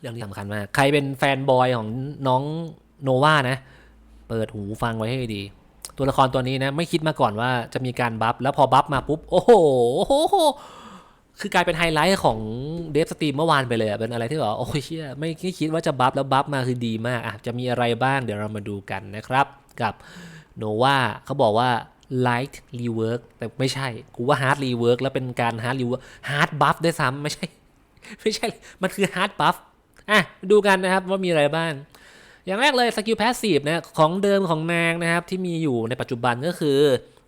เรื่องที่สำคัญมาก ใครเป็นแฟนบอยของน้องโนวานะ เปิดหูฟังไว้ให้ดี ตัวละครตัวนี้นะไม่คิดมาก่อนว่าจะมีการบัฟแล้วพอบัฟมาปุ๊บ โอ้โห คือกลายเป็นไฮไลท์ของเดฟสตรีมเมื่อวานไปเลยอะเป็นอะไรที่แบบโอ้ยเชี่ยไม่ไม่คิดว่าจะบัฟแล้วบัฟมาคือดีมากอะจะมีอะไรบ้างเดี๋ยวเรามาดูกันนะครับ กับโนวาเขาบอกว่า light rework แต่ไม่ใช่ กูว่า hard rework แล้วเป็นการ hard rework hard buff ด้วยซ้ำไม่ใช่ ไม่ใช่ มันคือ hard buff อะดูกันนะครับว่ามีอะไรบ้าง อย่างแรกเลยสกิล passive นะของเดิมของนางนะครับที่มีอยู่ในปัจจุบันก็คือ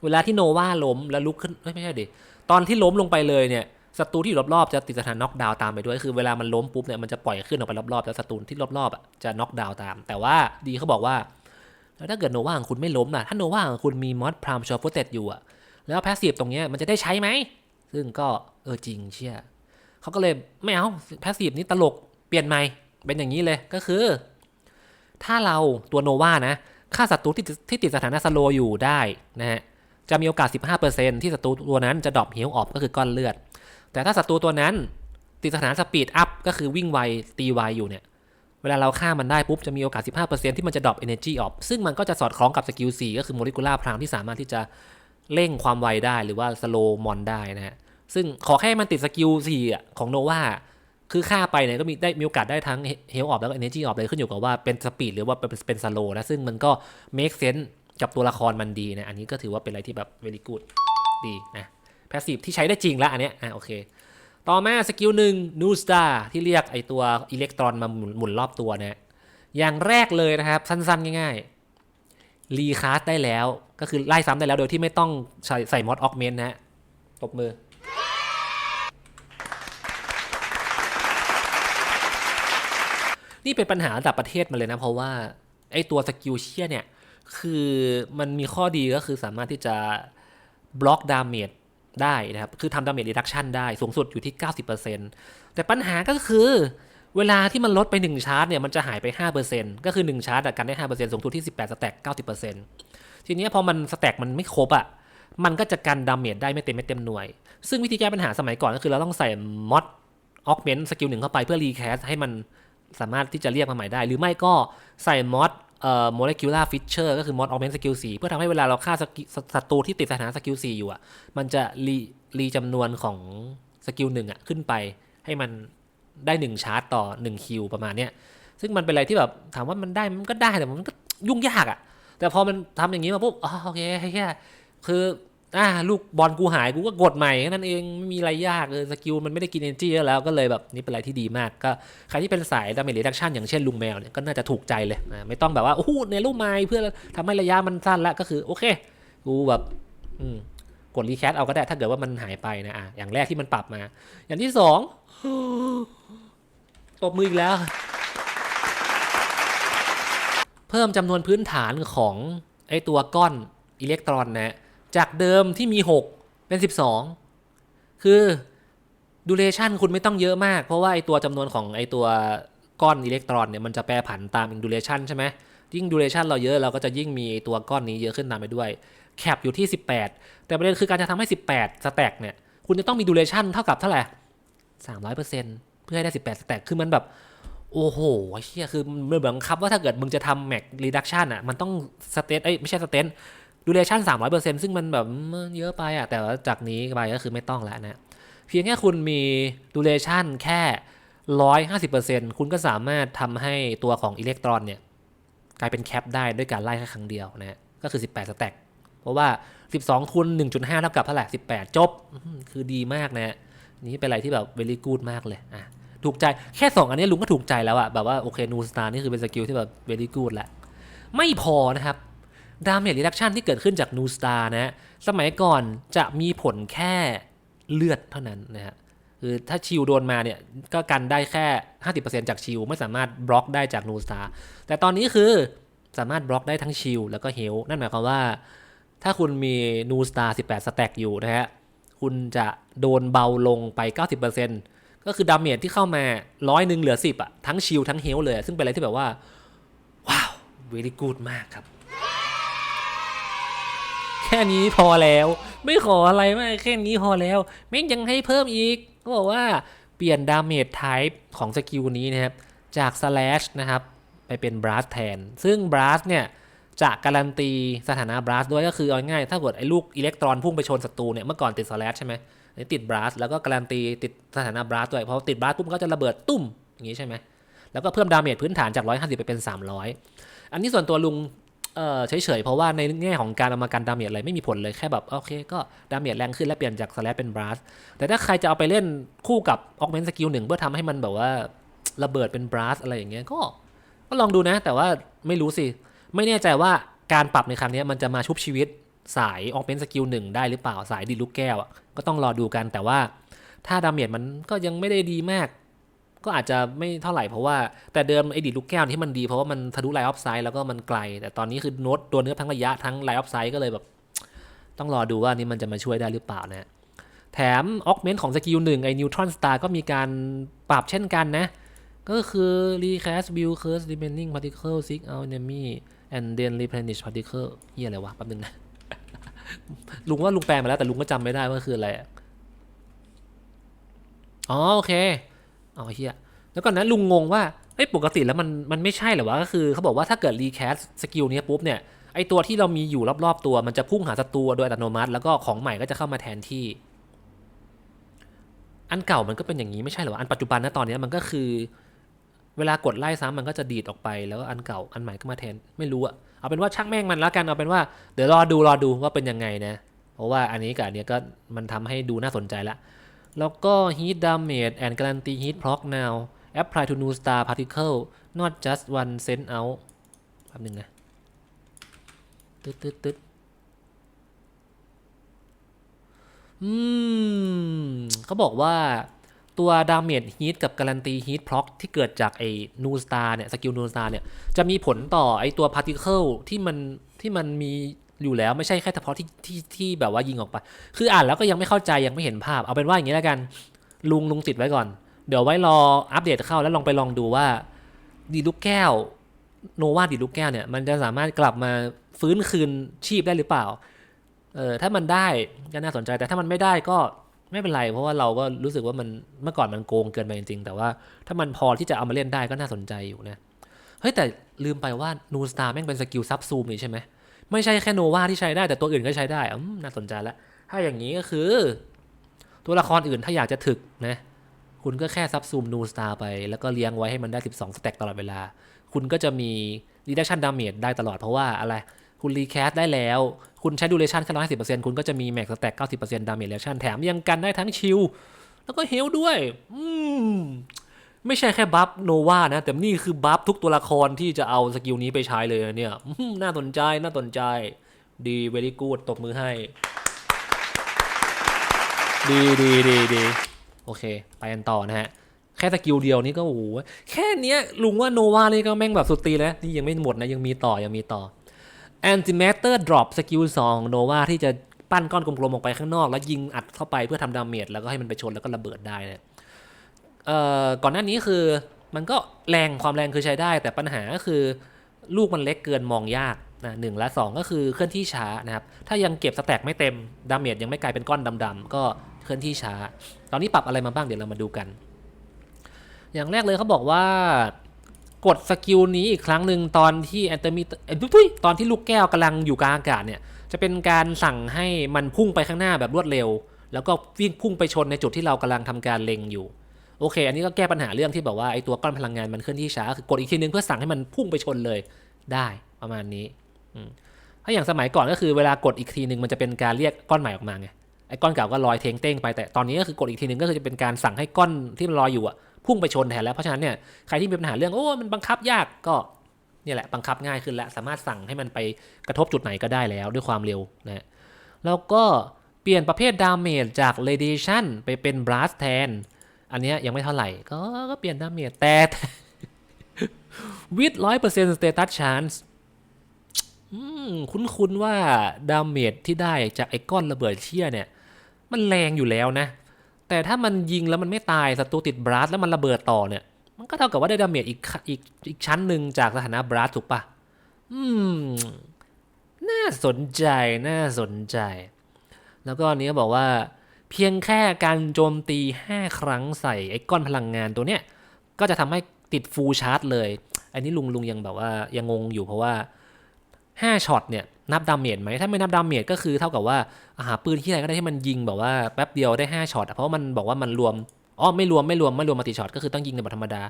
เวลาที่โนวาล้มแล้วลุกขึ้นไม่ใช่ดิตอนที่ล้มลงไปเลยเนี่ยศัตรูที่อยู่รอบๆจะติดสถานน็อกดาวตามไปด้วยคือเวลามันล้มปุ๊บเนี่ยมันจะปล่อยขึ้นออกไปรอบๆแล้วศัตรูที่รอบๆอะจะน็อกดาวตาม แต่ว่าดีเขาบอกว่าแล้วถ้าเกิดโนวาของคุณไม่ล้มล่ะ ถ้าโนวาของคุณมีมอดพรามชอฟเตอยู่อะแล้วแพสซีฟตรงเนี้ยมันจะได้ใช้ไหม ซึ่งก็เออจริงเชื่อเขาก็เลยไม่เอาแพสซีฟนี้ตลก ปลี่ยนใหม่เป็นอย่างนี้เลยก็คือ ถ้าเราตัวโนวานะฆ่าศัตรูที่ที่ติดสถานะสโลอยู่ได้นะฮะจะมีโอกาส 15%ที่ศัตรูตัวนั้นจะดรอปเฮลออฟก็คือก้อนเลือด แต่ถ้าศัตรูตัวนั้นติดสถานะสปีดอัพก็คือวิ่งไวตีไวอยู่เนี่ยเวลาเราฆ่ามันได้ปุ๊บจะมีโอกาส 15%ที่มันจะดรอป energy off ซึ่งมันก็จะสอดคล้องกับสกิล4ก็คือ molecular pram ที่สามารถที่จะเร่งความไวได้หรือว่า slow mon ได้นะฮะซึ่งขอแค่มันติดสกิล4อ่ของ nova คือฆ่าไปเนี่ยก็มีได้มีโอกาสได้ทั้ง health off แล้วก็ energy off เลยขึ้นอยู่กับว่าเป็น speed หรือว่าเป็นเป็น slow นะซึ่งมันก็ make sense กับตัวละครมันดีนะอันนี้ก็ถือว่าเป็นอะไรที่แบบ very good ดีนะ passive ที่ใช้ได้จริงแล้วอันเนี้ยอะโอเค ต่อมาสกิลหนึ่ง New Star ที่เรียกไอตัวอิเล็กตรอนมาหมุนหมุนรอบตัวเนี่ยอย่างแรกเลยนะครับ สั้นๆ ง่ายๆรีคาสได้แล้วก็คือไล่ซ้ำได้แล้วโดยที่ไม่ต้องใส่ใส่มอดออกเมนนะฮะตบมือ นี่เป็นปัญหาระดับประเทศมาเลยนะ เพราะว่าไอตัวสกิลเชียเนี่ยคือมันมีข้อดีก็คือสามารถที่จะบล็อกดาเมจได้นะครับ คือทำดาเมจรีดักชันได้ สูงสุดอยู่ที่ 90%แต่ปัญหาก็คือเวลาที่มันลดไป 1 ชาร์จเนี่ย มันจะหายไป 5%ก็คือ 1 ชาร์จกันได้ 5%สูงสุดที่ 18 สแต็ก 90%ทีเนี้พอมันสแต็กมันไม่ครบอะ มันก็จะกันดาเมจได้ไม่เต็มไม่เต็มหน่วย ซึ่งวิธีแก้ปัญหาสมัยก่อนก็คือเราต้องใส่มอดออกเมนต์สกิลหนึ่งเข้าไปเพื่อรีแคสให้มัน สามารถที่จะเรียกมาใหม่ได้ หรือไม่ก็ใส่มอดเอ่อ molecular feature ก็คือมอดออกเมนสกิล4เพื่อทำให้เวลาเราฆ่าสัตรูที่ติดสถานะสกิล4อยู่อะมันจะรีรีจำนวนของสกิลหนึ่งอะขึ้นไปให้มันได้หนึ่งชาร์จต่อหนึ่งคิวประมาณเนี้ยซึ่งมันเป็นอะไรที่แบบถามว่ามันได้มันก็ได้แต่มันก็ยุ่งยากอะ แต่พอมันทำอย่างนี้มาปุ๊บอ๋อโอเคแค่คือ อ่าลูกบอลกูหายกูก็กดใหม่แค่นั้นเองไม่มีอะไรยากเลยสกิลมันไม่ได้กินเอนจีแล้วก็เลยแบบนี่เป็นอะไรที่ดีมากก็ใครที่เป็นสายดาเมจรีดักชันอย่างเช่นลุงแมวเนี่ยก็น่าจะถูกใจเลยนะไม่ต้องแบบว่าโอ้โหในลูกไม้เพื่อทำให้ระยะมันสั้นล้วก็คือโอเคกูแบบอืมกดรีแคสเอาก็ได้ถ้าเกิดว่ามันหายไปนะอะอย่างแรกที่มันปรับมา อย่างที่สองตบมืออีกแล้ว เพิ่มจำนวนพื้นฐานของไอตัวก้อนอิเล็กตรอนนะ จากเดิมที่มี 6 เป็น 12 คือดูเรชันคุณไม่ต้องเยอะมาก เพราะว่าไอตัวจำนวนของไอตัวก้อนอิเล็กตรอนเนี่ยมันจะแปรผันตามดูเรชันใช่ไหมยิ่งดูเรชันเราเยอะเราก็จะยิ่งมีไอตัวก้อนนี้เยอะขึ้นตามไปด้วยแคปอยู่ที่ 18 แต่ประเด็นคือการจะทำให้ 18สแต็กเนี่ยคุณจะต้องมีดูเรชันเท่ากับเท่าไหร่300%เพื่อให้ได้ 18สแต็กคือมันแบบโอ้โหเชี่ยคือมันเหมือนบังคับว่าถ้าเกิดมึงจะทำแม็กรีดักชันอะมันต้องสเตตเอ้ยไม่ใช่สเตน ดูเรชั่นสามร้อยเปอร์เซ็นต์ซึ่งมันแบบเยอะไปอะแต่ว่าจากนี้ไปก็คือไม่ต้องแล้วนะ เพียงแค่คุณมีดูเรชั่นแค่ร้อยห้าสิบเปอร์เซ็นต์คุณก็สามารถทำให้ตัวของอิเล็กตรอนเนี่ย กลายเป็นแคปได้ด้วยการไล่แค่ครั้งเดียวนะก็คือ18สแต็กเพราะว่า12คูณ1.5เท่ากับเท่าไหร่18จบอื้อหือคือดีมากนะนี่เป็นอะไรที่แบบเวลี่กูดมากเลยอะถูกใจแค่2อันนี้ลุงก็ถูกใจแล้วอะแบบว่าโอเคนูสตาร์นี่คือเป็นสกิลที่แบบเวลี่กูดแหละไม่พอนะครับ ดาเมจรีดักชันที่เกิดขึ้นจากนูสตาร์นะฮะสมัยก่อนจะมีผลแค่เลือดเท่านั้นนะฮะคือถ้าชิลโดนมาเนี่ย ก็กันได้แค่ 50%จากชิลไม่สามารถบล็อกได้จากนูสตาร์แต่ตอนนี้คือสามารถบล็อกได้ทั้งชิลแล้วก็เฮลนั่นหมายความว่า ถ้าคุณมีนูสตาร์18 สแต็กอยู่นะฮะคุณจะโดนเบาลงไป 90%ก็คือดาเมจที่เข้ามาร้อยหนึ่งเหลือ 10อะทั้งชิลทั้งเฮลเลย ซึ่งเป็นอะไรที่แบบว่า ว้าว very good มากครับ ค่นี้พอแล้ว ไม่ขออะไรมากแค่นี้พอแล้วแม่งยังให้เพิ่มอีกก็บอกว่าเปลี่ยนดาเมจไทป์ของสกิลนี้นะครับจาก slash นะครับไปเป็น blast แทน ซึ่ง blast เนี่ยจะการันตีสถานะ blast ด้วยก็คือเอาง่ายถ้าเกิดไอ้ลูกอิเล็กตรอนพุ่งไปชนศัตรูเนี่ยเมื่อก่อนติด slash ใช่ไหมนี่ติด blast แล้วก็การันตีติดสถานะ blast ด้วยเพราะติด blast ปุ๊บมันก็จะระเบิดตุ้มอย่างนี้ใช่ไหมแล้วก็เพิ่มดาเมจพื้นฐานจาก 150 ไปเป็น 300 อันนี้ส่วนตัวลุง เออเฉยๆเพราะว่าในแง่ของการเอามากันดาเมจอะไรไม่มีผลเลยแค่แบบโอเค ก็ดาเมจแรงขึ้นแล้วเปลี่ยนจากสแลปเป็นบลัสแต่ถ้าใครจะเอาไปเล่นคู่กับออกเมนต์สกิลหนึ่งเพื่อทำให้มันแบบว่าระเบิดเป็นบลัสอะไรอย่างเงี้ยก็ก็ลองดูนะ แต่ว่าไม่รู้สิ ไม่แน่ใจว่าการปรับในครั้งนี้มันจะมาชุบชีวิตสายออกเมนต์สกิลหนึ่งได้หรือเปล่าสายดีลูกแก้วก็ต้องรอดูกันแต่ว่าถ้าดาเมจมันก็ยังไม่ได้ดีมาก ก็อาจจะไม่เท่าไหร่เพราะว่าแต่เดิมไอ้ดีลูกแก้วที่มันดีเพราะว่ามันทะลุไลน์ออฟไซด์แล้วก็มันไกล แต่ตอนนี้คือโน้ตตัวเนื้อทั้งระยะทั้งไลน์ออฟไซด์ก็เลยแบบ ต้องรอดูว่านี่มันจะมาช่วยได้หรือเปล่านะแถมออกเมนต์ของสกิลหนึ่งไอ้นิวทรอนสตาร์ก็มีการปรับเช่นกันนะ ก็คือ recast build curse remaining particle seek out enemy and then replenish particle เฮียอะไรวะแป๊บนึงนะ ลุงว่าลุงแปลมาแล้วแต่ลุงก็จำไม่ได้ว่าคืออะไรอ๋อโอเค อ๋อเฮียแล้วก่อนนั้นลุงงงว่าเอ้ยปกติแล้วมันมันไม่ใช่เหรอวะก็คือเขาบอกว่าถ้าเกิดรีแคสสกิลนี้ปุ๊บเนี่ยไอตัวที่เรามีอยู่รอบๆตัวมันจะพุ่งหาศัตรูโดยอัตโนมัติ แล้วก็ของใหม่ก็จะเข้ามาแทนที่ อันเก่ามันก็เป็นอย่างนี้ไม่ใช่เหรอวะอันปัจจุบันนะตอนนี้มันก็คือ เวลากดไล่ซ้ำมันก็จะดีดออกไปแล้วก็อันเก่าอันใหม่ก็มาแทนไม่รู้อะเอาเป็นว่าช่างแม่งมันแล้วกันเอาเป็นว่าเดี๋ยวรอดูรอดูว่าเป็นยังไงนะ เพราะว่าอันนี้กับอันเนี้ยก็มันทำให้ดูน่าสนใจละ แล้วก็ heat damage and guarantee heat proc now apply to new star particle not just one send out แป๊บนึงนะตึ๊ดตึ๊ดตึ๊ดอืมเขาบอกว่าตัว damage heat กับ guarantee heat proc ที่เกิดจากไอ้ new star เนี่ยสกิล new star เนี่ยจะมีผลต่อไอ้ตัว particle ที่มันที่มันมี อยู่แล้วไม่ใช่แค่เฉพาะที่ที่ที่แบบว่ายิงออกไป คืออ่านแล้วก็ยังไม่เข้าใจยังไม่เห็นภาพ เอาเป็นว่าอย่างนี้แล้วกัน ลุงลุงติดไว้ก่อน เดี๋ยวไว้รออัปเดตเข้าแล้วลองไปลองดูว่า ดีลูกแก้ว โนวาดีลูกแก้วเนี่ย มันจะสามารถกลับมาฟื้นคืนชีพได้หรือเปล่า เออถ้ามันได้ก็น่าสนใจแต่ถ้ามันไม่ได้ก็ไม่เป็นไร เพราะว่าเราก็รู้สึกว่ามันเมื่อก่อนมันโกงเกินไปจริงๆ แต่ว่าถ้ามันพอที่จะเอามาเล่นได้ก็น่าสนใจอยู่นะเฮ้ยแต่ลืมไปว่านูสตาร์แม่งเป็นสกิลซับซูมนี่ใช่ไหม ไม่ใช่แค่โนวาที่ใช้ได้แต่ตัวอื่นก็ใช้ได้อืมน่าสนใจแล้วถ้าอย่างนี้ก็คือ ตัวละครอื่นถ้าอยากจะถึกนะคุณก็แค่ซับซูมนูสตาร์ไป แล้วก็เลี้ยงไว้ให้มันได้ 12 สแต็กตลอดเวลา คุณก็จะมี reduction damage ได้ตลอดเพราะว่าอะไร คุณรีแคสได้แล้ว คุณใช้ duration แค่150%คุณก็จะมี max stack 90% damage reduction แถมยังกันได้ทั้งชิล แล้วก็เฮลด้วย อืม ไม่ใช่แค่บัฟโนวานะ แต่นี่คือบัฟทุกตัวละครที่จะเอาสกิลนี้ไปใช้เลยเนี่ยน่าสนใจน่าสนใจ ดี very good ตบมือให้ ดีดีดีดีโอเค ไปกันต่อนะฮะ แค่สกิลเดียวนี่ก็โอ้โหแค่เนี้ยลุงว่าโนวานี่ก็แม่งแบบสุดตีแล้วนี่ยังไม่หมดนะ ยังมีต่อยังมีต่อ Antimatter Drop สกิล2โนวาที่จะปั้นก้อนกลมๆออกไปข้างนอก แล้วยิงอัดเข้าไปเพื่อทำดาเมจแล้วก็ให้มันไปชนแล้วก็ระเบิดได้เนี่ย เอ่อก่อนหน้านี้คือมันก็แรงความแรงคือใช้ได้ แต่ปัญหาก็คือลูกมันเล็กเกินมองยากนะหนึ่งและสองก็คือเคลื่อนที่ช้านะครับ ถ้ายังเก็บสแต็กไม่เต็มดาเมจยังไม่กลายเป็นก้อนดำๆก็เคลื่อนที่ช้า ตอนนี้ปรับอะไรมาบ้างเดี๋ยวเรามาดูกัน อย่างแรกเลยเขาบอกว่ากดสกิลนี้อีกครั้งหนึ่งตอนที่แอนเตอร์มีตอนที่ลูกแก้วกำลังอยู่กลางอากาศเนี่ยจะเป็นการสั่งให้มันพุ่งไปข้างหน้าแบบรวดเร็ว แล้วก็วิ่งพุ่งไปชนในจุดที่เรากำลังทำการเล็งอยู่ โอเค อันนี้ก็แก้ปัญหาเรื่องที่แบบว่าไอ้ตัวก้อนพลังงานมันเคลื่อนที่ช้า คือกดอีกทีนึงเพื่อสั่งให้มันพุ่งไปชนเลยได้ประมาณนี้ถ้าอย่างสมัยก่อนก็คือเวลากดอีกทีนึงมันจะเป็นการเรียกก้อนใหม่ออกมาไงไอ้ก้อนเก่าก็ลอยเทงเต้งไปแต่ตอนนี้ก็คือกดอีกทีนึงก็คือจะเป็นการสั่งให้ก้อนที่มันลอยอยู่อะพุ่งไปชนแทนแล้วเพราะฉะนั้นเนี่ยใครที่มีปัญหาเรื่องโอ้มันบังคับยากก็นี่แหละบังคับง่ายขึ้นแล้วสามารถสั่งให้มันไปกระทบจุดไหนก็ได้แล้วด้วยความเร็วนะแล้วก็เปลี่ยนประเภทดาเมจจาก radiation ไปเป็น blast แทน อันนี้ยังไม่เท่าไหร่ ก็ก็เปลี่ยนดาเมจแต่ with 100% status chance อืมคุ้นๆว่าดาเมจที่ได้จากไอ้ก้อนระเบิดเชี่ยเนี่ย มันแรงอยู่แล้วนะ แต่ถ้ามันยิงแล้วมันไม่ตายศัตรูติดบลัสแล้วมันระเบิดต่อเนี่ย มันก็เท่ากับว่าได้ดาเมจอีกอีกอีกชั้นหนึ่งจากสถานะบลัสถูกปะอืม น่าสนใจน่าสนใจ แล้วก็อันนี้ก็บอกว่า เพียงแค่การโจมตี 5 ครั้งใส่ไอ้ก้อนพลังงานตัวเนี้ย ก็จะทำให้ติดฟูลชาร์จเลย อันนี้ลุงลุงยังแบบว่ายังงงอยู่เพราะว่า 5ช็อตเนี่ยนับดาเมจไหม ถ้าไม่นับดาเมจก็คือเท่ากับว่าหาปืนที่ไหนก็ได้ที่มันยิงแบบว่าแป๊บเดียวได้5ช็อตเพราะมันบอกว่ามันรวมอ๋อไม่รวมไม่รวมไม่รวมมัลติช็อตก็คือต้องยิงในแบบธรรมดา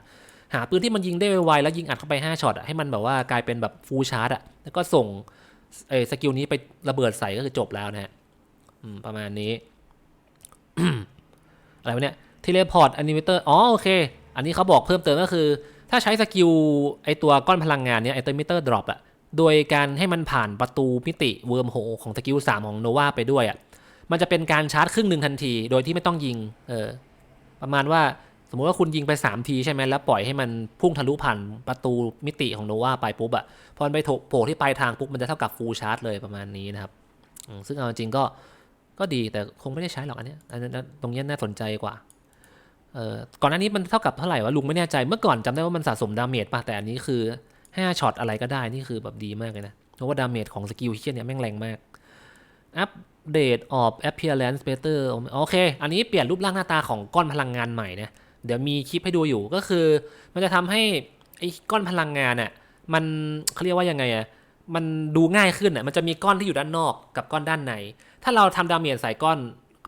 หาปืนที่มันยิงได้ไวๆแล้วยิงอัดเข้าไป5ช็อตให้มันแบบว่ากลายเป็นแบบฟูลชาร์จอะแล้วก็ส่งเออสกิลนี้ไประเบิดใส่ก็คือจบแล้วนะฮะประมาณนี้ อะไรวะเนี่ยเทเลพอร์ตแอนิเมเตอร์อ๋อโอเค อันนี้เขาบอกเพิ่มเติมก็คือ ถ้าใช้สกิลไอตัวก้อนพลังงานเนี่ยไอตัวมิเตอร์ดรอปอะโดยการให้มันผ่านประตูมิติเวิร์มโฮของสกิล3ของโนวาไปด้วยอะมันจะเป็นการชาร์จครึ่งหนึ่งทันที โดยที่ไม่ต้องยิงเออประมาณว่าสมมุติว่าคุณยิงไป 3 ทีใช่ไหมแล้วปล่อยให้มันพุ่งทะลุผ่านประตูมิติของโนวาไปปุ๊บอะพอมันไปโผล่ที่ปลายทางปุ๊บมันจะเท่ากับฟูลชาร์จเลยประมาณนี้นะครับซึ่งเอาจริงก็ ก็ดีแต่คงไม่ได้ใช้หรอกอันเนี้ยอันนั้นตรงนี้น่าสนใจกว่าเอ่อก่อนหน้านี้มันเท่ากับเท่าไหร่วะลุงไม่แน่ใจเมื่อก่อนจำได้ว่ามันสะสมดาเมจป่ะแต่อันนี้คือ5ช็อตอะไรก็ได้นี่คือแบบดีมากเลยนะเพราะว่าดาเมจของสกิลเฮียเนี่ยแม่งแรงมากอัปเดตออ appearance better โอเค อันนี้เปลี่ยนรูปร่างหน้าตาของก้อนพลังงานใหม่นะเดี๋ยวมีคลิปให้ดูอยู่ก็คือ มันจะทำให้ไอ้ก้อนพลังงานน่ะมันเขาเรียกว่ายังไงอะมันดูง่ายขึ้นอะมันจะมีก้อนที่อยู่ด้านนอกกับก้อนด้านใน ถ้าเราทำดาเมจใส่ก้อน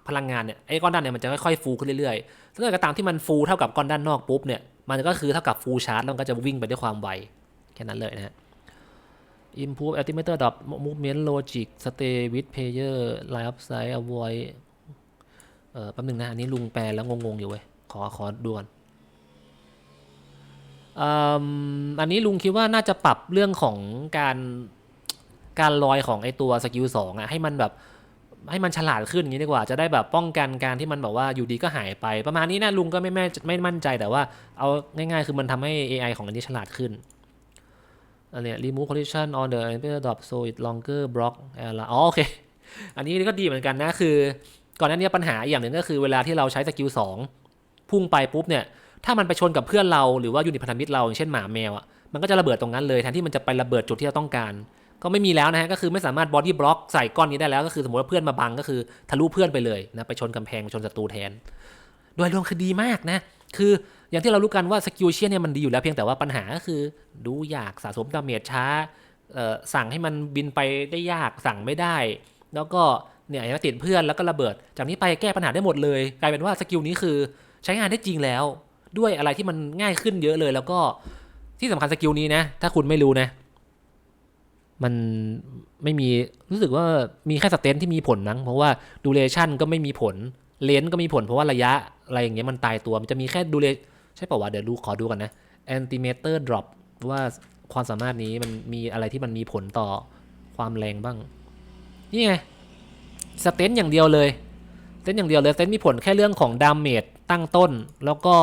พลังงานเนี่ยไอ้ก้อนด้านในมันจะค่อยๆฟูขึ้นเรื่อยๆซึ่งอะไรก็ตามที่มันฟูเท่ากับก้อนด้านนอกปุ๊บเนี่ยมันก็คือเท่ากับฟูชาร์จแล้วมันก็จะวิ่งไปด้วยความไวแค่นั้นเลยนะฮะ improve altimeter dot movement logic stay with player line of sight avoid เออแป๊บนึงนะอันนี้ลุงแปลแล้วงงๆอยู่เว้ยขอขอดูก่อนอันนี้ลุงคิดว่าน่าจะปรับเรื่องของการการลอยของไอตัวสกิลสองอะให้มันแบบ ให้มันฉลาดขึ้นอย่างนี้ดีกว่าจะได้แบบป้องกันการที่มันแบบว่าอยู่ดีก็หายไป ประมาณนี้นะลุงก็ไม่แม่ไม่มั่นใจแต่ว่าเอาง่ายๆ คือมันทำให้ AI ของอันนี้ฉลาดขึ้นอันเนี้ย remove collision on the emitter drop so it longer block อะไรอ๋อโอเค อันนี้ก็ดีเหมือนกันนะคือ ก่อนหน้านี้ปัญหาอย่างหนึ่งก็คือเวลาที่เราใช้สกิลสองพุ่งไปปุ๊บเนี่ยถ้ามันไปชนกับเพื่อนเราหรือว่ายูนิตพันธมิตรเราอย่างเช่นหมาแมวอะมันก็จะระเบิดตรงนั้นเลยแทนที่มันจะไประเบิดจุดที่เราต้องการ ก็ไม่มีแล้วนะฮะก็คือไม่สามารถบอดี้บล็อกใส่ก้อนนี้ได้แล้ว ก็คือสมมติว่าเพื่อนมาบังก็คือทะลุเพื่อนไปเลยนะไปชนกำแพงชนศัตรูแทน โดยรวมคือดีมากนะ คืออย่างที่เรารู้กันว่าสกิลเชียนเนี่ยมันดีอยู่แล้วเพียงแต่ว่าปัญหาก็คือ ดูยากสะสมดาเมจช้าสั่งให้มันบินไปได้ยากสั่งไม่ได้ แล้วก็เนี่ยอย่างติดเพื่อนแล้วก็ระเบิด จากนี้ไปแก้ปัญหาได้หมดเลยกลายเป็นว่าสกิลนี้คือใช้งานได้จริงแล้ว ด้วยอะไรที่มันง่ายขึ้นเยอะเลย แล้วก็ที่สำคัญสกิลนี้นะ ถ้าคุณไม่รู้นะ มันไม่มีรู้สึกว่ามีแค่สเตนที่มีผลมั้งเพราะว่าดูเรชั่นก็ไม่มีผลเลนก็มีผลเพราะว่าระยะอะไรอย่างเงี้ยมันตายตัวมันจะมีแค่ดูเรใช่ป่าวะเดี๋ยวดูขอดูกันนะ antimeter drop ว่าความสามารถนี้มันมีอะไรที่มันมีผลต่อความแรงบ้าง นี่ไงสเตนอย่างเดียวเลยสเตนอย่างเดียวเลยสเตนมีผลแค่เรื่องของดามเมจตั้งต้น แล้วก็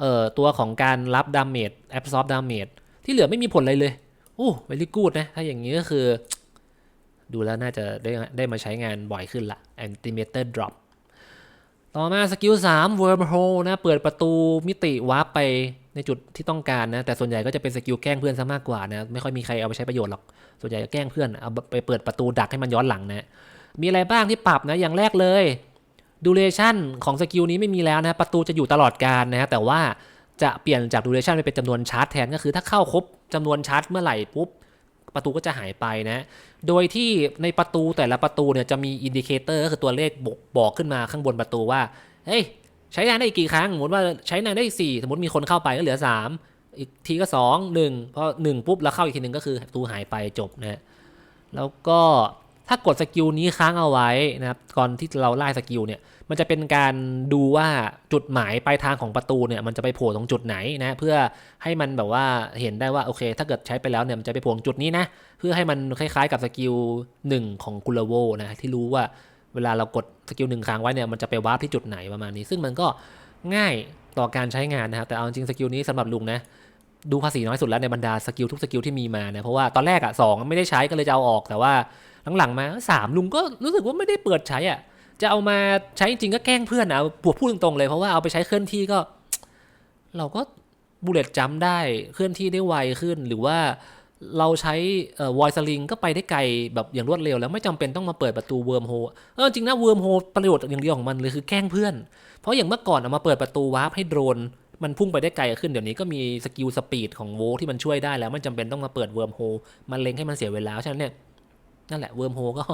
เอ่อตัวของการรับดามเมจ absorb ดามเมจที่เหลือไม่มีผลอะไรเลย โอ้เวลี่กูดนะ ถ้าอย่างนี้ก็คือ ดูแล้วน่าจะได้ได้มาใช้งานบ่อยขึ้นละ antimeter drop ต่อมาสกิล3 wormhole นะ เปิดประตูมิติวาร์ปไปในจุดที่ต้องการนะ แต่ส่วนใหญ่ก็จะเป็นสกิลแกล้งเพื่อนซะมากกว่านะ ไม่ค่อยมีใครเอาไปใช้ประโยชน์หรอก ส่วนใหญ่จะแกล้งเพื่อนเอาไปเปิดประตูดักให้มันย้อนหลังนะ มีอะไรบ้างที่ปรับนะ อย่างแรกเลย duration ของสกิลนี้ไม่มีแล้วนะ ประตูจะอยู่ตลอดการนะแต่ว่าจะเปลี่ยนจาก duration ไปเป็นจำนวนชาร์จแทนก็คือถ้าเข้าครบ จำนวนชาร์จเมื่อไหร่ปุ๊บประตูก็จะหายไปนะ โดยที่ในประตูแต่ละประตูเนี่ยจะมีอินดิเคเตอร์ก็คือตัวเลขบอกบอกขึ้นมาข้างบนประตูว่า เฮ้ยใช้งานได้กี่ครั้ง สมมติว่าใช้งานได้สี่สมมติมีคนเข้าไปก็เหลือ 3 อีกทีก็ 2 1 พอ 1 ปุ๊บแล้วเข้าอีกทีหนึ่งก็คือประตูหายไปจบนะแล้วก็ถ้ากดสกิลนี้ค้างเอาไว้นะครับก่อนที่เราไล่สกิลเนี่ย มันจะเป็นการดูว่าจุดหมายปลายทางของประตูเนี่ยมันจะไปโผล่ตรงจุดไหนนะเพื่อให้มันแบบว่าเห็นได้ว่าโอเค ถ้าเกิดใช้ไปแล้วเนี่ยมันจะไปโผล่ตรงจุดนี้นะเพื่อให้มันคล้ายๆ กับสกิลหนึ่งของกุลาโวนะที่รู้ว่าเวลาเรากดสกิลหนึ่งค้างไว้เนี่ยมันจะไปวาร์ปที่จุดไหนประมาณนี้ ซึ่งมันก็ง่ายต่อการใช้งานนะครับแต่เอาจริงสกิลนี้สำหรับลุงนะดูภาษีน้อยสุดแล้วในบรรดาสกิลทุกสกิลที่มีมานะเพราะว่าตอนแรกอะสองไม่ได้ใช้ก็เลยจะเอาออกแต่ว่าหลังๆมาสามลุงก็รู้สึกว่าไม่ได้เปิดใช้อะ จะเอามาใช้จริงก็แกล้งเพื่อนอะปวดพูดตรงๆเลยเพราะว่าเอาไปใช้เคลื่อนที่ก็ เราก็บูเลตจัมได้เคลื่อนที่ได้ไวขึ้นหรือว่าเราใช้เอ่อ voice link ก็ไปได้ไกลแบบอย่างรวดเร็วแล้วไม่จำเป็นต้องมาเปิดประตู wormhole เออจริงนะ wormhole ประโยชน์อย่างเดียวของมันเลยคือแกล้งเพื่อน เพราะอย่างเมื่อก่อนเอามาเปิดประตูวาร์ปให้โดรน มันพุ่งไปได้ไกลขึ้นเดี๋ยวนี้ก็มีสกิลสปีดของโวที่มันช่วยได้แล้วไม่จำเป็นต้องมาเปิดเวิร์มโฮมาเล็งให้มันเสียเวลาฉะนั้นเนี่ยนั่นแหละเวิร์มโฮก็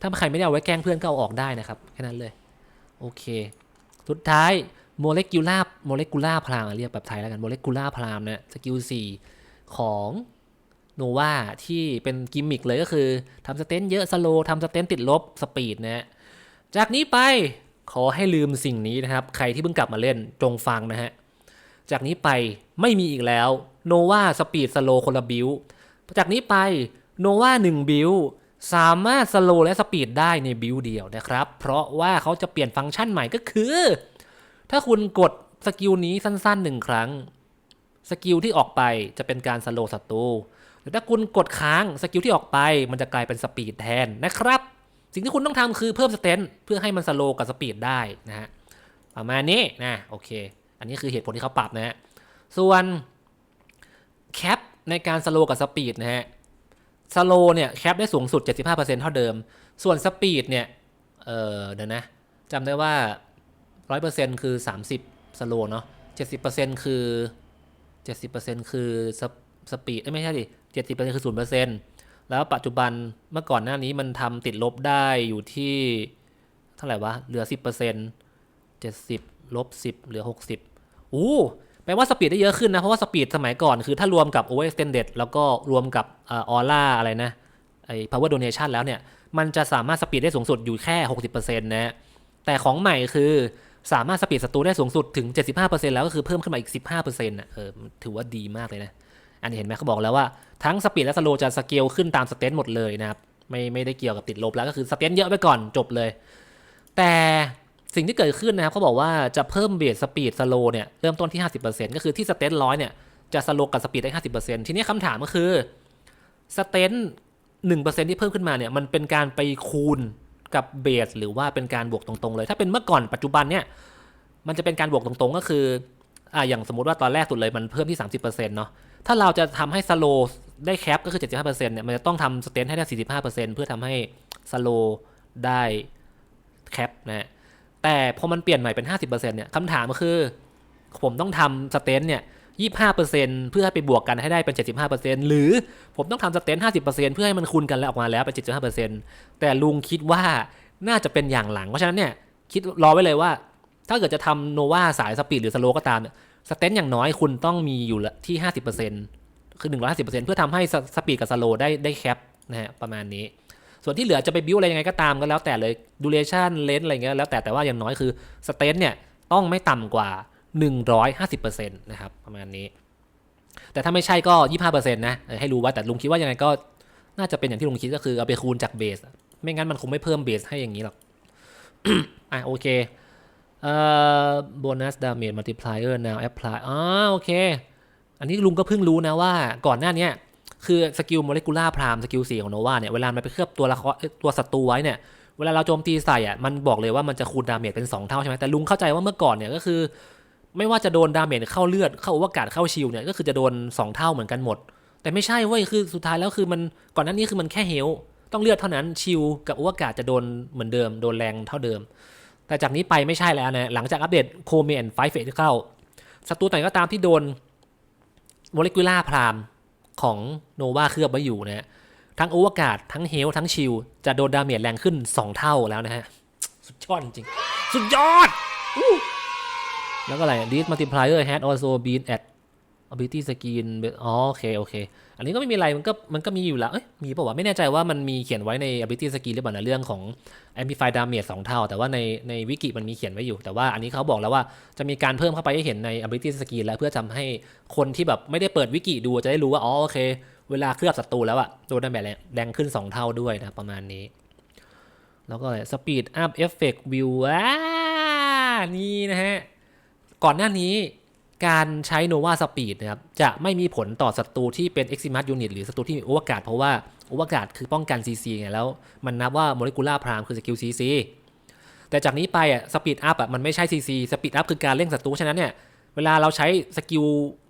ถ้าใครไม่ได้เอาไว้แกล้งเพื่อนก็เอาออกได้นะครับแค่นั้นเลย โอเค สุดท้ายโมเลกุลาโมเลกุลาพรามเรียกแบบไทยแล้วกันโมเลกุลาพรามเนี่ยสกิล4ของโนวาที่เป็นกิมมิกเลยก็คือทำสเตนเยอะสโลทำสเตนติดลบสปีดนะฮะจากนี้ไปขอให้ลืมสิ่งนี้นะครับ ใครที่เพิ่งกลับมาเล่นจงฟังนะฮะ จากนี้ไปไม่มีอีกแล้วโนวาสปีดสโลคนละบิวจากนี้ไปโนวา1บิว สามารถสโลและสปีดได้ในบิวเดียวนะครับ เพราะว่าเขาจะเปลี่ยนฟังก์ชันใหม่ก็คือ ถ้าคุณกดสกิลนี้สั้นๆหนึ่งครั้ง สกิลที่ออกไปจะเป็นการสโลศัตรูแต่ถ้าคุณกดค้างสกิลที่ออกไป มันจะกลายเป็นสปีดแทนนะครับ สิ่งที่คุณต้องทำคือเพิ่มสเตนเพื่อให้มันสโลกับสปีดได้นะฮะประมาณนี้นะโอเค อันนี้คือเหตุผลที่เขาปรับนะฮะส่วนแคปในการสโลกับสปีดนะฮะ สโลเนี่ยแคปได้สูงสุด 75%เท่าเดิม ส่วนสปีดเนี่ย เออเดี๋ยวนะจำได้ว่า 100%คือ 30สโลเนาะ70%คือ 70%คือสสปีดเอ้ยไม่ใช่ดิ70%คือ 0%แล้วปัจจุบันเมื่อก่อนหน้านี้มันทำติดลบได้อยู่ที่ เท่าไหร่วะ เหลือ 10% 70ลบ10เหลือ 60 อู้ แปลว่าสปีดได้เยอะขึ้นนะ เพราะว่าสปีดสมัยก่อนคือถ้ารวมกับ over extended แล้วก็รวมกับออร่าอะไรนะไอ้ power donation แล้วเนี่ย มันจะสามารถสปีดได้สูงสุดอยู่แค่ 60%นะฮะแต่ของใหม่คือสามารถสปีดศัตรูได้สูงสุดถึง 75%แล้วก็คือเพิ่มขึ้นมาอีก 15%นะเออถือว่าดีมากเลยนะ อันนี้เห็นไหมเขาบอกแล้วว่าทั้งสปีดและสโลจะสเกลขึ้นตามสเตนหมดเลยนะครับไม่ไม่ได้เกี่ยวกับติดลบแล้วก็คือสเตนเยอะไปก่อนจบเลย แต่ สิ่งที่เกิดขึ้นนะครับเขาบอกว่าจะเพิ่มเบสสปีดสโลเนี่ยเริ่มต้นที่ 50%ก็คือที่สเตนร้อยเนี่ยจะสโลกับสปีดได้ 50%ทีนี้คำถามก็คือสเตน1%ที่เพิ่มขึ้นมาเนี่ยมันเป็นการไปคูณกับเบสหรือว่าเป็นการบวกตรงๆเลย ถ้าเป็นเมื่อก่อนปัจจุบันเนี่ยมันจะเป็นการบวกตรงๆก็คืออ่าอย่างสมมุติว่าตอนแรกสุดเลยมันเพิ่มที่ 30%เนาะถ้าเราจะทำให้สโลได้แคปก็คือ 75%เนี่ยมันจะต้องทำสเตนให้ได้ 45%เพื่อทำให้สโลได้แคปนะฮะ แต่พอมันเปลี่ยนใหม่เป็น 50%เนี่ยคำถามก็คือ ผมต้องทำสเตนเนี่ย25%เพื่อให้ไปบวกกันให้ได้เป็น 75%หรือผมต้องทำสเตน50%เพื่อให้มันคูณกันแล้วออกมาแล้วเป็น 75%แต่ลุงคิดว่าน่าจะเป็นอย่างหลัง เพราะฉะนั้นเนี่ยคิดรอไว้เลยว่า ถ้าเกิดจะทำโนวาสายสปีดหรือสโลก็ตามเนี่ยสเตนอย่างน้อยคุณต้องมีอยู่ที่ 50%คือ 150%เพื่อทำให้สสปีดกับสโลได้ได้แคปนะฮะประมาณนี้ ส่วนที่เหลือจะไปบิวอะไรยังไงก็ตามก็แล้วแต่เลยดูเรชั่นเลนอะไรเงี้ยแล้วแต่แต่ว่าอย่างน้อยคือสเตนเนี่ยต้องไม่ต่ำกว่า 150%นะครับประมาณนี้ แต่ถ้าไม่ใช่ก็ 25%นะเออให้รู้ว่าแต่ลุงคิดว่ายังไงก็น่าจะเป็นอย่างที่ลุงคิดก็คือเอาไปคูณจากเบสไม่งั้นมันคงไม่เพิ่มเบสให้อย่างนี้หรอกอะโอเคเอ่อ bonus damage multiplier now apply อ๋อโอเค อันนี้ลุงก็เพิ่งรู้นะว่าก่อนหน้านี้ คือสกิลโมเลกุล่าพรามสกิล4ของโนวาเนี่ยเวลามันไปเคลือบตัวละครตัวศัตรูไว้เนี่ยเวลาเราโจมตีใส่อะมันบอกเลยว่ามันจะคูณดาเมจเป็น 2 เท่าใช่ไหมแต่ลุงเข้าใจว่าเมื่อก่อนเนี่ยก็คือ ไม่ว่าจะโดนดาเมจเข้าเลือดเข้าอวกาศเข้าชิลเนี่ยก็คือจะโดน 2 เท่าเหมือนกันหมด แต่ไม่ใช่เว้ยคือสุดท้ายแล้วคือมันก่อนหน้านี้คือมันแค่เฮลต้องเลือดเท่านั้นชิลกับอวกาศจะโดนเหมือนเดิมโดนแรงเท่าเดิม แต่จากนี้ไปไม่ใช่แล้วนะหลังจากอัปเดตโคเมนไฟเฟสเข้าศัตรูไหนก็ตามที่โดนโมเลกุลาพราม ของโนวาเคลือบไว้อยู่นะฮะทั้งอวกาศทั้งเฮลทั้งชิลจะโดนดาเมจแรงขึ้น 2 เท่าแล้วนะฮะ สุดยอดจริง สุดยอดอแล้วก็อะไร this multiplier has also been at ability skin อ๋อโอเค โอเค อันนี้ก็ไม่มีอะไรมันก็มันก็มีอยู่แล้วเอ้ยมีป่าวะไม่แน่ใจว่ามันมีเขียนไว้ใน ability skin หรือเปล่านะเรื่องของ amplify damage 2 เท่า แต่ว่าในในวิกิมันมีเขียนไว้อยู่ แต่ว่าอันนี้เขาบอกแล้วว่าจะมีการเพิ่มเข้าไปให้เห็นใน ability skin แล้วเพื่อทำให้คนที่แบบไม่ได้เปิดวิกิดูจะได้รู้ว่าอ๋อโอเค เวลาเคลือบศัตรูแล้วอะโดนดาเมจแรงขึ้น 2 เท่าด้วยนะประมาณนี้ แล้วก็สปีดอัพเอฟเฟกต์วิวอ่านี่นะฮะก่อนหน้านี้ การใช้โนวาสปีดนะครับจะไม่มีผลต่อศัตรูที่เป็นเอ็กซิมัสยูนิตหรือศัตรูที่มีอวกาศเพราะว่าอวกาศคือป้องกัน CC ไงแล้วมันนับว่าโมเลกุลาร์พรามคือสกิล CC แต่จากนี้ไปอะสปีดอัพอะมันไม่ใช่ CC สปีดอัพคือการเร่งศัตรูฉะนั้นเนี่ยเวลาเราใช้สกิล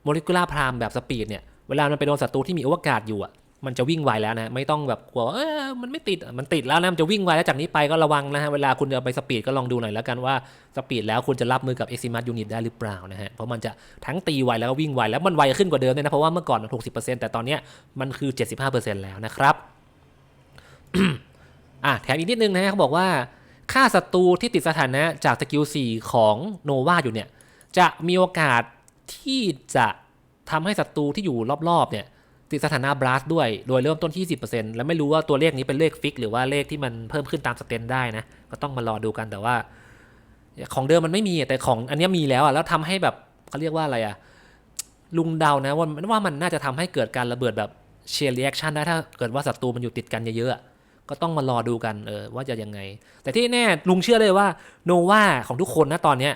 โมเลกุลาร์พรามแบบสปีดเนี่ยเวลามันไปโดนศัตรูที่มีอวกาศอยู่อะ มันจะวิ่งไวแล้วนะไม่ต้องแบบกลัวเออมันไม่ติดมันติดแล้วนะมันจะวิ่งไวแล้วจากนี้ไปก็ระวังนะฮะเวลาคุณจะไปสปีดก็ลองดูหน่อยแล้วกันว่าสปีดแล้วคุณจะรับมือกับ e x i m a t Unit ได้หรือเปล่านะฮะเพราะมันจะทั้งตีไวแล้วก็วิ่งไวแล้วมันไวขึ้นกว่าเดิมเลยนะเพราะว่าเมื่อก่อนมัน60%แต่ตอนนี้มันคือ 75%แล้วนะครับอะแถมอีกนิดนึงนะฮะเขาบอกว่าค่าศัตรูที่ติดสถานะจากสกิล4ของโนวาอยู่เนี่ยจะมีโอกาสที่จะทำให้ศัตรูที่อยู่รอบๆเนี่ย ติดสถานะบลัสด้วย โดยเริ่มต้นที่10%แล้วไม่รู้ว่าตัวเลขนี้เป็นเลขฟิก หรือว่าเลขที่มันเพิ่มขึ้นตามสเตนได้นะ ก็ต้องมารอดูกันแต่ว่า ของเดิมมันไม่มีแต่ของอันนี้มีแล้วอะแล้วทำให้แบบเขาเรียกว่าอะไรอะลุงเดานะว่าว่ามันน่าจะทำให้เกิดการระเบิดแบบเชียร์รีแอคชั่นได้ถ้าเกิดว่าศัตรูมันอยู่ติดกันเยอะๆก็ต้องมารอดูกันเออว่าจะยังไง แต่ที่แน่ลุงเชื่อเลยว่าโนวาของทุกคนนะตอนเนี้ย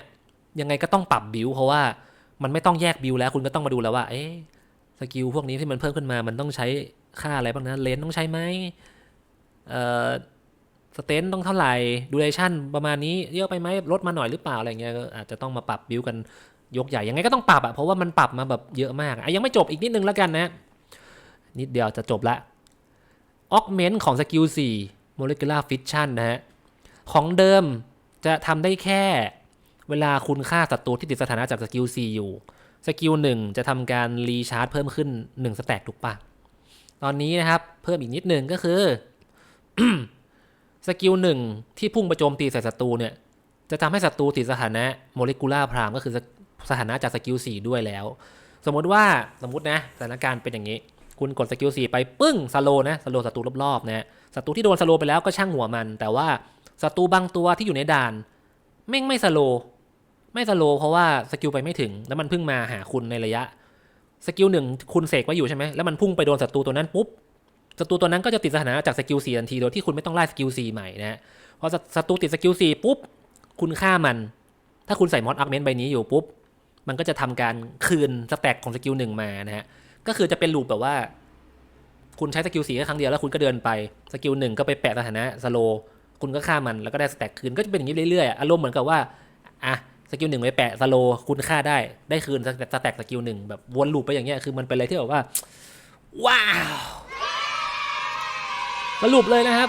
ยังไงก็ต้องปรับบิวเพราะว่ามันไม่ต้องแยกบิวแล้วคุณก็ต้องมาดูแล้วว่า เอ๊ะ สกิลพวกนี้ที่มันเพิ่มขึ้นมา มันต้องใช้ค่าอะไรบ้างนะเลนต้องใช้ไหมเอ่อสเตนต้องเท่าไหร่ดูเรชั่นประมาณนี้เยอะไปไหมลดมาหน่อยหรือเปล่าอะไรเงี้ยก็อาจจะต้องมาปรับบิวกันยกใหญ่ยังไงก็ต้องปรับอะเพราะว่ามันปรับมาแบบเยอะมากอะยังไม่จบอีกนิดนึงแล้วกันนะ นิดเดียวจะจบละออกเมนต์ของสกิล4 molecular fission นะฮะ ของเดิมจะทำได้แค่เวลาคุณฆ่าศัตรูที่ติดสถานะจากสกิล4อยู่ สกิล1จะทำการรีชาร์จเพิ่มขึ้น1สแต็กถูกปะตอนนี้นะครับ เพิ่มอีกนิดหนึ่งก็คือสกิล1ที่พุ่งไปโจมตีใส่ศัตรูเนี่ย จะทำให้ศัตรูติดสถานะ molecular prime ก็คือสถานะจากสกิล4ด้วยแล้ว สมมติว่าสมมตินะสถานการณ์เป็นอย่างนี้ คุณกดสกิล4ไปปึ้งสโลนะสโลศัตรูรอบๆนะศัตรูที่โดนสโลไปแล้วก็ช่างหัวมัน แต่ว่าศัตรูบางตัวที่อยู่ในด่านแม่งไม่สโล ไม่สโลเพราะว่าสกิลไปไม่ถึง แล้วมันเพิ่งมาหาคุณในระยะ สกิลหนึ่งคุณเสกไว้อยู่ใช่ไหมแล้วมันพุ่งไปโดนศัตรูตัวนั้นปุ๊บศัตรูตัวนั้นก็จะติดสถานะจากสกิล4ทันทีโดยที่คุณไม่ต้องไล่สกิล4ใหม่นะฮะพอศัตรูติดสกิล4ปุ๊บคุณฆ่ามัน ถ้าคุณใส่มอดอัพเมนต์ใบนี้อยู่ปุ๊บมันก็จะทำการคืนสแต็กของสกิลหนึ่งมานะฮะก็คือจะเป็นลูปแบบว่า คุณใช้สกิลสี่แค่ครั้งเดียวแล้วคุณก็เดินไปสกิลหนึ่งก็ไปแปะสถานะสโลคุณก็ฆ่ามันแล้วก็ได้สแต็กคืนก็จะเป็นอย่างนี้เรื่อยๆอารมณ์เหมือนกับว่าอะ กิลหนึ่งไปแปะสโลคุณฆ่าได้ได้คืนสแต็กสกิลหนึ่งแบบวนลูปไปอย่างเงี้ยคือมันเป็นอะไรที่แบบว่า ว้าวสรุปเลยนะครับ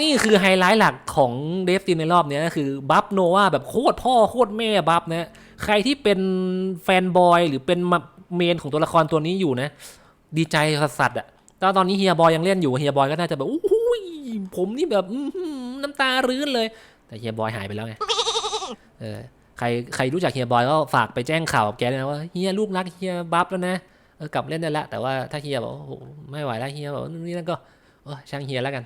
นี่คือไฮไลท์หลักของเดฟตินในรอบนี้คือบัฟโนวาแบบโคตรพ่อโคตรแม่บัฟนะใครที่เป็นแฟนบอยหรือเป็นเมนของตัวละครตัวนี้อยู่นะ ดีใจสัสๆอะตอนตอนนี้เฮียบอยยังเล่นอยู่เฮียบอยก็น่าจะแบบอุ้ยผมนี่แบบน้ำตารื้นเลย แต่เฮียบอยหายไปแล้วไงเออ ใครใครรู้จักเฮียบอยก็ฝากไปแจ้งข่าวกับแกด้วยนะว่าเฮียลูกรักเฮียบัฟแล้วนะเออกลับเล่นได้ละแต่ว่าถ้าเฮียบอกว่าโอ้โหไม่ไหวแล้วเฮียบอกว่านี่นั่นก็เออช่างเฮียแล้วกัน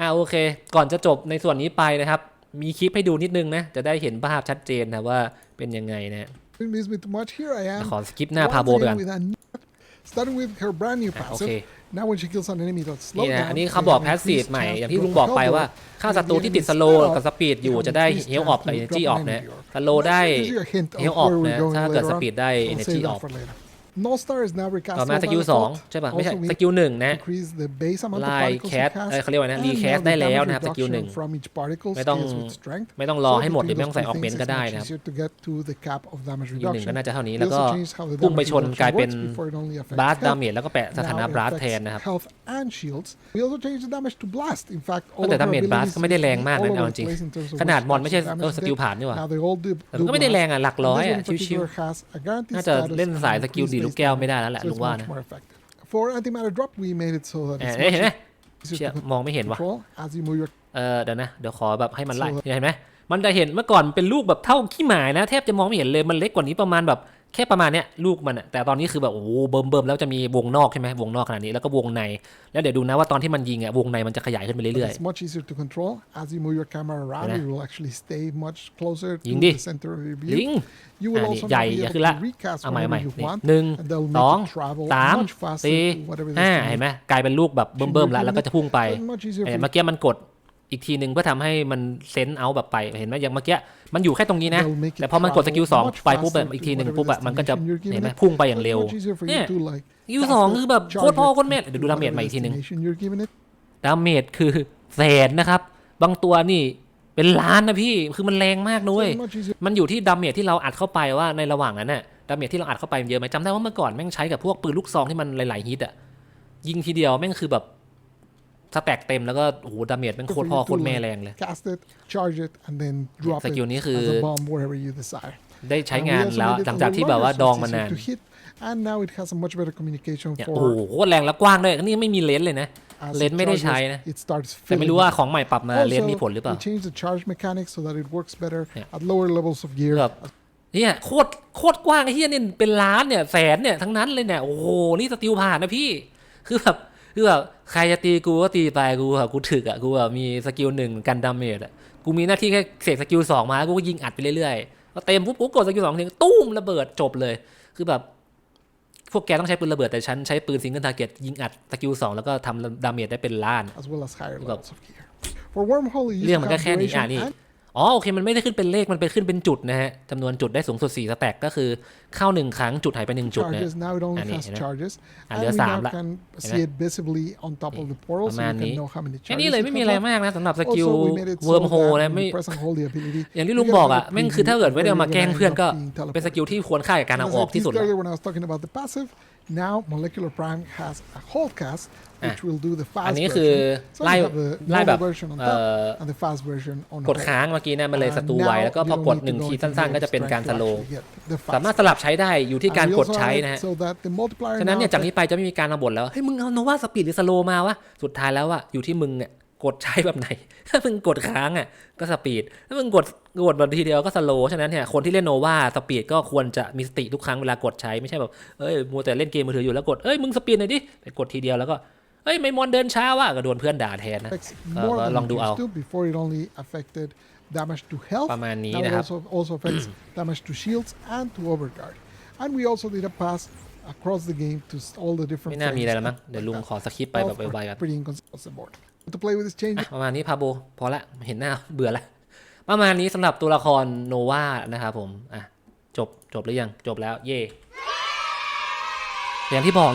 อ่าโอเค ก่อนจะจบในส่วนนี้ไปนะครับ มีคลิปให้ดูนิดนึงนะ จะได้เห็นภาพชัดเจนนะว่าเป็นยังไงนะ Doing this bit too much. Here I am. ขอสกิปหน้า once พาโบไป again ก่อน with a new- Starting with her brand new อะโอ passive. เค Now when she kills an enemy that's นี่ slowed นะ down, อันนี้ they เขาบอก have แพสซีฟ increased ใหม่ chance อย่าง to ที่ drop ลุง a บอกไป health ว่า orb. ค่าศัตรูที่ติดสโลกับสปีดอยู่จะได้ increased เฮล chance ออฟ to กับ drop เอเนจี an ออฟนะ enemy orb. สโลได้ This is your hint of เฮลออฟ where นะ we're going ถ้าเกิด later ส on. ปีดได้ I'll เอเน save จี that ออฟ for later. No Star is now ต่อมา recastable สกิล by สอง default. ใช่ป่ะ ไม่ใช่ Also, ส we กิลหนึ่งนะ increase the base amount of ไล่ particles แค you ส cast, เออเขาเรียกว่านะ and รีแคส now the ได้แล้ว damage นะครับสกิลหนึ่ง reduction from each particle ไม่ต้อง scales with strength. ไม่ต้องรอให้หมดห So รือไม่ต้องใส่อ between อกเมน those ก็ two ได้ things, นะครับ it's easier to get to the cap of damage สกิลหนึ่ง reduction. ก็น่าจะเท่านี้ We แล้วก็ also changed how the พุ่งไป damage ชนกลาย reduction เป็น works before it only affects บาส health. ดาเมจแล้วก็แปะสถานะ Now it บาส affects แทนนะครับ Health and shields. We also changed the damage to blast. In fact, all แต่ of ดา her เมจบาส abilities ก็ไม่ได้แรงมาก all นะ over เอา the จริง place in terms of ขนาด which มอนไม่ใช่ damage เออ they สกิล did. ผ่านนี่หว่า Now they all do แต่มันก็ไม่ได้แรงอะหลัก And ร้อย this อะ one in ชิว particular has a guaranteed น่าจะ status เล่น and สายสกิล increased ดีลูก base แก้ว damage. ไม่ได้แล้วแหละ So ลุ it's งว่า much นะ more effective. For antimatter drop, we made it so that เออ it's เอ้ย much เห็นไหม easier เชี่ย to มองไม่เห็นวะ control as you move your เออเดี๋ยวนะเดี๋ยวขอแบบให้มันไล่เห็นไหมมันจะเห็นเมื่อก่อนเป็นลูกแบบเท่าขี้หมายนะแทบจะมองไม่เห็นเลยมันเล็กกว่านี้ประมาณแบบ แค่ประมาณเนี้ยลูกมันอะแต่ตอนนี้คือแบบโอ้โหเบิ่มเบิ่มๆแล้วจะมีวงนอกใช่ไหมวงนอกขนาดนี้แล้วก็วงใน แล้วเดี๋ยวดูนะว่าตอนที่มันยิงอะวงในมันจะขยายขึ้นไป But เรื่อย it's much easier to control. As you move your camera around, Mira. you will actually stay much closer to ยิงดิ the center of your ๆ view. ยิง You อ่า will นี่ also ใหญ่ now be อย่า able ขึ้นละ to recast เอาใหม่ใหม่ whenever you นี่ want, หนึ่ง and they'll สอง make it travel สาม much faster สี่ to whatever ห้า destination. เห็นไหมกลายเป็นลูกแบบเบิ่มๆแล้วแล้วก็จะพุ่งไป It's much easier เห็น for เมื่อกี้มันกดอีกทีหนึ่งเพื่อทำให้มันเซนเอาแบบไปเห็นไหมอย่างเมื่อกี้ มันอยู่แค่ตรงนี้นะ They'll make it แต่พอมันกดสกิลสอง travel ไปปุ๊บ much แบบอีกทีหนึ่ง faster to ปุ๊บอะมันก็จะ whatever destination you're เห็นไหม given it. พุ่งไปอย่าง It's เร็ว much easier for you เนี่ย to, like, ยู cast สอง the คือแบบโคตร charge พ่อ at โคตรแม่เดี๋ยวดูดาเมจ whatever ใหม่อีกทีหนึ่ง destination you're giving it. ดาเมจคือแสนนะครับ บางตัวนี่เป็นล้านนะพี่ คือมันแรงมากนุ้ย It's much easier มันอยู่ที่ดาเมจที่เราอัดเข้าไปว่าในระหว่างนั้นน่ะดาเมจที่เราอัดเข้าไปมันเยอะไหมจำได้ว่าเมื่อก่อนแม่งใช้กับพวกปืนลูกซองที่มันหลายๆฮิตอะยิงทีเดียวแม่งคือแบบ สแต็กเต็มแล้วก็โอ้โหดาเมจแม่งโค for ตร you พ่อ to, โคตรแม่ like, แรงเลย Cast it, charge it, and then drop it สกิลนี้คือ as a bomb wherever you desire. ได้ใช้ And we งาน also แล้ว made it หลัง a จาก little ที่แบบว่า longer, ด so อง it's มานาน easier to hit, and now it has a much better communication เนี่ย for โอ้โหโคตรแรงแล้วกว้างด้วยนี่ไม่มีเลนส์เลยนะ as เลน it ส์ไม่ได้ใช้ charges, นะ it starts แต่ไม่ filling รู้ว่า up. ของใหม่ปรับมาเลนส์มีผลหรือเปล่า we changed the charge mechanics so that it works better Yeah. at lower levels of gear. แบบเนี่ยโคตรโคตรกว้างไอ้เฮียเนี่ยเป็นล้านเนี่ยแสนเนี่ยทั้งนั้นเลยเนี่ยโอ้โหนี่สติลผ่านนะพี่ คือแบบ คือแบบใครจะตีกูก็ตีไปกูแบบกูถึกอะกูแบบมีสกิลหนึ่งกันดาเมจอะกูมีหน้าที่แค่เสกสกิลสองมากูก็ยิงอัดไปเรื่อยๆพอเต็มปุ๊บกูกดสกิลสองทีตุ้มระเบิดจบเลย คือแบบพวกแกต้องใช้ปืนระเบิดแต่ฉันใช้ปืนซิงเกิลทาร์เก็ตยิงอัดสกิลสองแล้วก็ทำดาเมจได้เป็นล้าน as well as higher Look up. levels of gear. For wormhole, you เรื่อง used มัน to ก็ have แค่นี้อะ duration นี่ and อ๋อโอเคมันไม่ได้ขึ้นเป็นเลขมันเป็นขึ้นเป็นจุดนะฮะจำนวนจุดได้สูงสุด4สแต็กก็คือเข้าหนึ่งครั้งจุดหายไปหนึ่งจุดนะ charges. Now it only Ah, nee, has nee. charges. Ah, And เหลือ we สาม now ละ can เห็นไหม see it visibly on top of the portal ประ so มา you ณนี้ can know how many แค่ charges นี้เลย you ไม่ have มีอะไร left. มากนะสำหรับสกิล Also, we made it เวิร์ม so โฮ that นะ when ไม่ you press and hold the ability, อย่างที่ you ลุง get บอก a อะ little แม่งคือถ้าเกิด preview ไม่ได้เอามา before แกล้ง you're เพื่อน gonna ก็ end up being เป็นส teleported. กิลที่ควรค่ากับการ And เอา as อ I อกที่สุด teased แล้ว earlier when I was talking about the passive, now Molecular Prime has a hold cast, which will do the อัน fast นี้คือ version. So ไล่ you have the ไล่แบบ normal version on เอ่ top อ and the fast version on กด hold. ค้างเมื่อกี้นะมันเลย And ศัตรูไว now แล้วก็ you พอ don't กด need หนึ่ง to go ที into สั้นๆ ก็จะเป็น strength การ to สโล actually get the สามารถ fast. สลับใช้ได้อยู่ที่ And การ we กด also ใช้ added นะฮะ So that the multiplier ฉะนั้นเนี่ย now จากนี้ไปจะไม่มีการมาบ่นแล้วเฮ้ยมึงเอาโนวาสปีดหรือสโลมาวะสุดท้ายแล้วอะอยู่ที่มึงเนี่ยกดใช้แบบไหน ถ้ามึงกดค้างอะก็สปีด ถ้ามึงกดกดแบบทีเดียวก็สโลฉะนั้นเนี่ยคนที่เล่นโนวาสปีดก็ควรจะมีสติทุกครั้งเวลากดใช้ไม่ใช่แบบเอ้ยมัวแต่เล่นเกมมือถืออยู่แล้วกดเอ้ยมึงสปีดหน่อยดิไปกดทีเดียวแล้วก็ เอ้ยไม่มอนเดินช้าวะก็โดนเพื่อนด่าแทนนะ affects Uh, more well, than long it do used out. to. Before it only affected damage to health. ประมาณนี้ Now it นะครับ also also affects damage to shields and to overguard. And we also did a pass across the game to s- all the different ไม่น่ามีอะไร frames แล้วมั้ง and เดี๋ยวลุง like ขอสคิป that. ไปแบบ All ไวๆกัน pretty inconsistent across the board. To play with this change, อะประมาณนี้พาโบพอละเห็นหน้าเบื่อละ ประมาณนี้สำหรับตัวละครโนวานะครับผมอะจบจบหรือยังจบแล้วเย่อย่างที่บอก